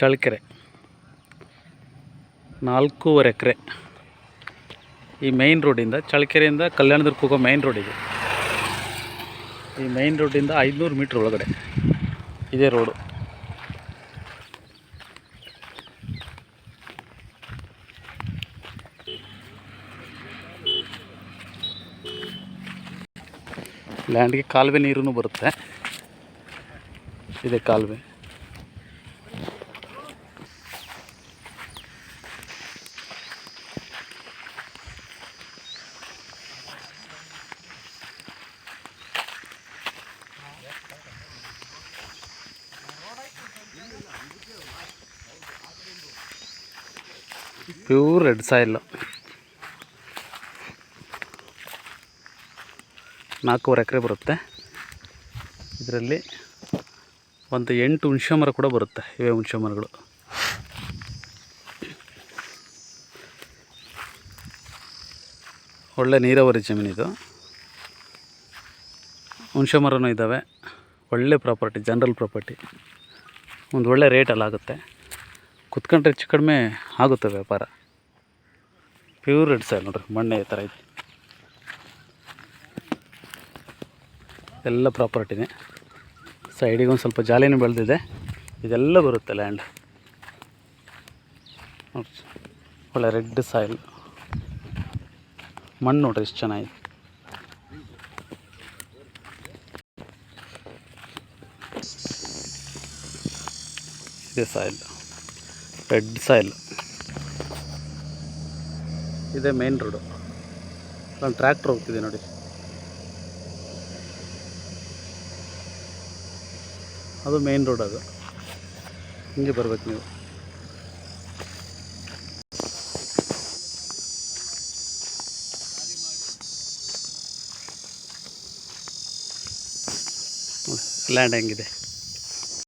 ಚಳ್ಳಕೆರೆ. ನಾಲ್ಕೂವರೆ ಎಕರೆ ಈ ಮೈನ್ ರೋಡಿಂದ ಚಳ್ಳಕೆರೆಯಿಂದ ಕಲ್ಯಾಣದುರ್ಗಕ್ಕೆ ಹೋಗೋ ಮೈನ್ ಇದೆ ಈ ಮೈನ್ ರೋಡಿಂದ ಐದುನೂರು ಮೀಟ್ರ್ ಒಳಗಡೆ ಇದೇ ರೋಡು ಲ್ಯಾಂಡ್ಗೆ ಕಾಲುವೆ ನೀರು ಬರುತ್ತೆ. ಇದೆ ಕಾಲುವೆ. Pure red soil. ನಾಲ್ಕೂವರೆ ಎಕರೆ ಬರುತ್ತೆ. ಇದರಲ್ಲಿ ಒಂದು ಎಂಟು ಹುಣಸೆ ಮರ ಕೂಡ ಬರುತ್ತೆ, ಇವೇ ಹುಣಸೆ ಮರಗಳು ಒಳ್ಳೆ ನೀರಾವರಿ ಜಮೀನಿದು ಹುಣಸೆ ಮರನೂ ಇದ್ದಾವೆ, ಒಳ್ಳೆ ಪ್ರಾಪರ್ಟಿ, ಜನರಲ್ ಪ್ರಾಪರ್ಟಿ. ಒಂದು ಒಳ್ಳೆ ರೇಟಲ್ಲಿ ಆಗುತ್ತೆ ಕುತ್ಕೊಂಡ್ರೆ ಹೆಚ್ಚು ಕಡಿಮೆ ಆಗುತ್ತೆ ವ್ಯಾಪಾರ. ಪ್ಯೂರ್ ರೆಡ್ ಸಾಯಿಲ್ ನೋಡ್ರಿ, ಮಣ್ಣೆ ಈ ಥರ ಇದೆ ಎಲ್ಲ ಪ್ರಾಪರ್ಟಿನೇ ಸೈಡಿಗೆ ಒಂದು ಸ್ವಲ್ಪ ಜಾಲಿನೂ ಬೆಳೆದಿದೆ. ಇದೆಲ್ಲ ಬರುತ್ತೆ ಲ್ಯಾಂಡ್ ಒಳ್ಳೆ ರೆಡ್ ಸಾಯಿಲ್ ಮಣ್ಣು ನೋಡ್ರಿ ಎಷ್ಟು ಚೆನ್ನಾಗಿದೆ. ಇದೆ ಸಾಯಿಲ್ ರೆಡ್ ಸಾಯಿಲ್ ಇದೆ ಮೇನ್ ರೋಡು ಒಂದು ಟ್ರ್ಯಾಕ್ಟ್ರ್ ಹೋಗ್ತಿದೆ ನೋಡಿ. ಅದು ಮೇನ್ ರೋಡ್ ಅದು. ಹಿಂಗೆ ಬರ್ಬೇಕು ನೀವು. ಲ್ಯಾಂಡ್ ಹೆಂಗಿದೆ?